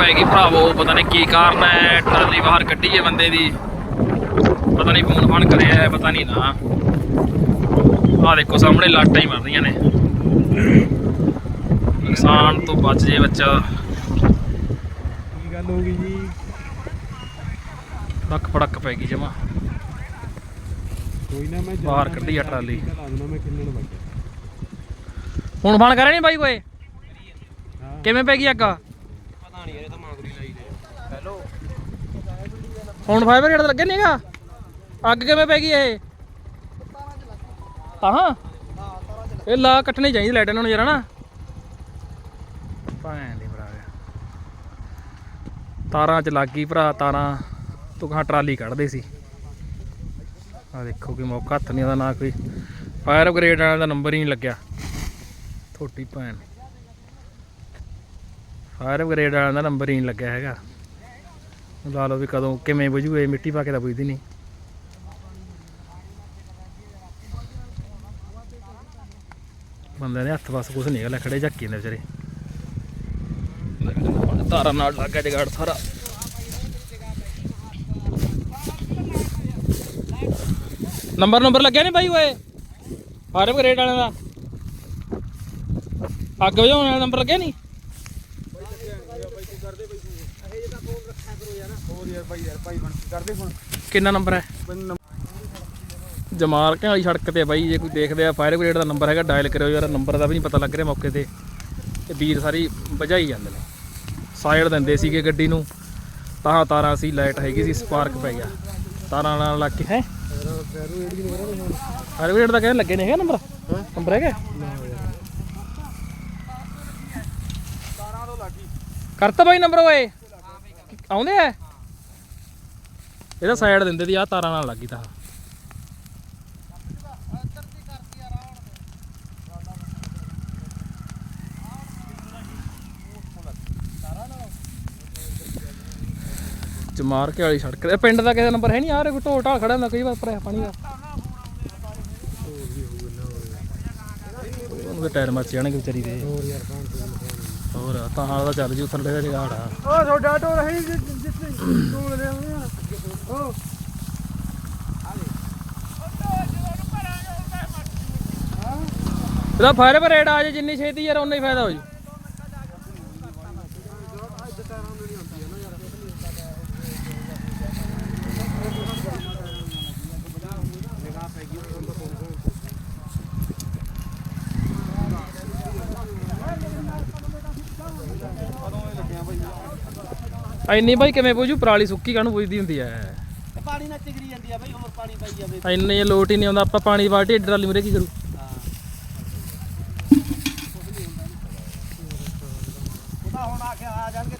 ਪੈ ਗਈ ਭਰਾਵੋ ਪਤਾ ਨਹੀਂ ਕੀ ਕਾਰਨ ਹੈ ਟਰਾਲੀ ਬਾਹਰ ਕੱਢੀ ਹੈ ਬੰਦੇ ਦੀ। ਪਤਾ ਨਹੀਂ ਫੋਨ ਫਾਨ ਕਰਿਆ ਹੈ ਪਤਾ ਨਹੀਂ ਨਾ। ਆਹ ਦੇਖੋ ਸਾਹਮਣੇ ਲਾਟਾਂ ਹੀ ਮਰ ਰਹੀਆਂ ਨੇ। ਨੁਕਸਾਨ ਤੋਂ ਬਚ ਜੇ ਬੱਚਾ। ਕੀ ਗੱਲ ਹੋ ਗਈ ਜੀ? ਧੱਕ ਫੜਕ ਪੈ ਗਈ ਜਮਾ। ਕੋਈ ਨਾ ਮੈਂ ਬਾਹਰ ਕੱਢੀ ਆ ਟਰਾਲੀ। ਵੱਜਿਆ ਫੋਨ ਕਰਿਆ ਨਹੀਂ ਬਾਈ ਹਾਂ। ਕਿਵੇਂ ਪੈ ਗਈ ਅੱਗ ਪਤਾ ਨਹੀਂ ਇਹ ਤਾਂ ਮਾਂਗਰੀ ਲਾਈ ਦੇ ਹੈਲੋ ਹੁਣ ਫਾਈਬਰ ਗੇਟ ਲੱਗੇ ਨਹੀਂਗਾ ਅੱਗ ਕਿਵੇਂ ਪੈ ਗਈ ਇਹ? ਤਾਂ ਹਾਂ। ਇਹ ਲਾ ਕੱਟਣੀ ਚਾਹੀਦੀ ਲਾਈਟ ਇਹਨਾਂ ਨੂੰ ਯਾਰ, ਹਨਾ? ਭੈਣ ਦੀ ਭਰਾ ਤਾਰਾਂ ਚ ਲੱਗ ਗਈ ਭਰਾ, ਤਾਰਾਂ। ਤੂੰ ਕਹਾ ਟਰਾਲੀ ਕੱਢਦੇ ਸੀ। ਆ ਦੇਖੋ ਕਿ ਮੌਕਾ, ਹੱਥ ਨਹੀਂ ਉਹਦਾ ਨਾ ਕੋਈ। ਫਾਇਰ ਬ੍ਰਿਗੇਡ ਵਾਲਿਆਂ ਦਾ ਨੰਬਰ ਹੀ ਨਹੀਂ ਲੱਗਿਆ। ਥੋਟੀ ਭੈਣ। ਫਾਇਰ ਬ੍ਰਿਗੇਡ ਵਾਲਿਆਂ ਦਾ ਨੰਬਰ ਹੀ ਨਹੀਂ ਲੱਗਿਆ ਹੈਗਾ। ਲਾ ਲਓ ਵੀ ਕਦੋਂ ਕਿਵੇਂ ਬੁਝੂ, ਇਹ ਮਿੱਟੀ ਪਾ ਕੇ ਤਾਂ ਬੁਝਦੀ ਨਹੀਂ ਬੰਦੇ ਨੇ ਹੱਥ ਬਸ ਕੁਛ ਨਹੀਂ ਹੈਗਾ ਖੜੇ ਝੱਕੀ ਜਾਂਦੇ ਵਿਚਾਰੇ। ਧਾਰਾ ਨਾਲ ਲੱਗਾ ਜਗਾੜ ਸਾਰਾ। ਨੰਬਰ ਨੰਬਰ ਲੱਗਿਆ ਨਹੀਂ ਬਾਈ ਓਏ? ਫਾਰਮ ਗ੍ਰੇਡ ਵਾਲਿਆਂ ਦਾ। ਅੱਗ ਵਜਾਉਣ ਵਾਲਾ ਨੰਬਰ ਲੱਗਿਆ ਨਹੀਂ ਹੋਰ ਯਾਰ ਭਾਈ ਯਾਰ ਭਾਈ ਬਣ ਕਰਦੇ ਹੁਣ? ਕਿੰਨਾ ਨੰਬਰ ਹੈ? ਜਮਾਲ ਕੇ ਵਾਲੀ ਸੜਕ ਤੇ ਬਾਈ? ਜੇ ਕੋਈ ਦੇਖਦੇ ਆ ਫਾਇਰ ਬ੍ਰਿਗੇਡ ਦਾ ਨੰਬਰ ਹੈਗਾ ਡਾਇਲ ਕਰਿਓ ਯਾਰ ਨੰਬਰ ਦਾ ਵੀ ਨਹੀਂ ਪਤਾ ਲੱਗ ਰਿਹਾ ਮੌਕੇ ਤੇ। ਤੇ ਵੀਰ ਸਾਰੀ ਭਜਾਈ ਜਾਂਦੇ ਨੇ। ਸਾਈਡ ਦਿੰਦੇ ਸੀਗੇ ਗੱਡੀ ਨੂੰ। ਤਾਂ ਤਾਰਾਂ ਸੀ ਲਾਈਟ ਹੈਗੀ ਸੀ ਸਪਾਰਕ ਪੈ ਗਿਆ। ਤਾਰਾਂ ਨਾਲ ਲੱਗ ਕੇ ਹੈ? ਫਾਇਰ ਬ੍ਰਿਗੇਡ ਦਾ ਕਹਿੰਦੇ ਲੱਗੇ ਨਹੀਂ ਹੈਗਾ ਨੰਬਰ? ਨੰਬਰ ਹੈਗਾ? ਕਰਤਾ ਬਾਈ ਨੰਬਰ ਓਏ। ਆਉਂਦੇ ਆ? ਇਹਦਾ ਸਾਈਡ ਦਿੰਦੇ ਦੀ ਆ ਤਾਰਾਂ ਨਾਲ ਲੱਗੀ ਤਾਂ। ਜਮਾਰ ਕੇ ਵਾਲੀ ਸੜਕ ਤੇ। ਪਿੰਡ ਦਾ ਕਿਸੇ ਨੰਬਰ ਹੈ ਨਹੀਂ? ਯਾਰ ਕੋਈ ਢੋਲ ਢਾਲ ਖੜਾ ਹੁੰਦਾ, ਕਈ ਵਾਰ ਭਰਿਆ ਪਾਣੀ ਦਾ। ਉਹਨੂੰ ਟਾਇਰ ਮੱਚ ਜਾਣਗੇ ਵਿਚਾਰੀ ਦੇ। ਹੋਰ ਯਾਰ ਹੋਰ ਤਾਂ ਹਾਲ ਦਾ ਚੱਲ ਜੀ ਥੱਲੇ ਦਾ ਜਗਾੜ ਆ। ਤੁਹਾਡਾ ਟੋਰ ਹੈ ਜਿੱਥੇ ਇਹਦਾ ਫਾਇਰ ਬ੍ਰਿਗੇਡ ਆ ਜੇ ਜਿੰਨੀ ਛੇਤੀ ਯਾਰ ਉਨਾ ਹੀ ਫਾਇਦਾ ਹੋ ਜੂ। ਇੰਨੀ ਬਾਈ ਕਿਵੇਂ ਪੁੱਜੂ ਪਰਾਲੀ ਸੁੱਕੀ ਕਾਹਨੂੰ ਪੁੱਜਦੀ ਹੁੰਦੀ ਐ? ਪਾਣੀ ਨਾਲ ਚਿਗਰੀ ਜਾਂਦੀ ਆ ਬਈ ਹੋਰ ਪਾਣੀ ਪਾਈ ਜਾਵੇ। ਇੰਨੇ ਲੋਟ ਹੀ ਨਹੀਂ ਆਉਂਦਾ ਆਪਾਂ ਪਾਣੀ ਬਾਲਟੀ ਟਰਾਲੀ ਮੁਰੇ ਕੀ ਕਰੂ? ਉਹਦਾ ਹੁਣ ਆ ਕੇ ਆ ਜਾਣਗੇ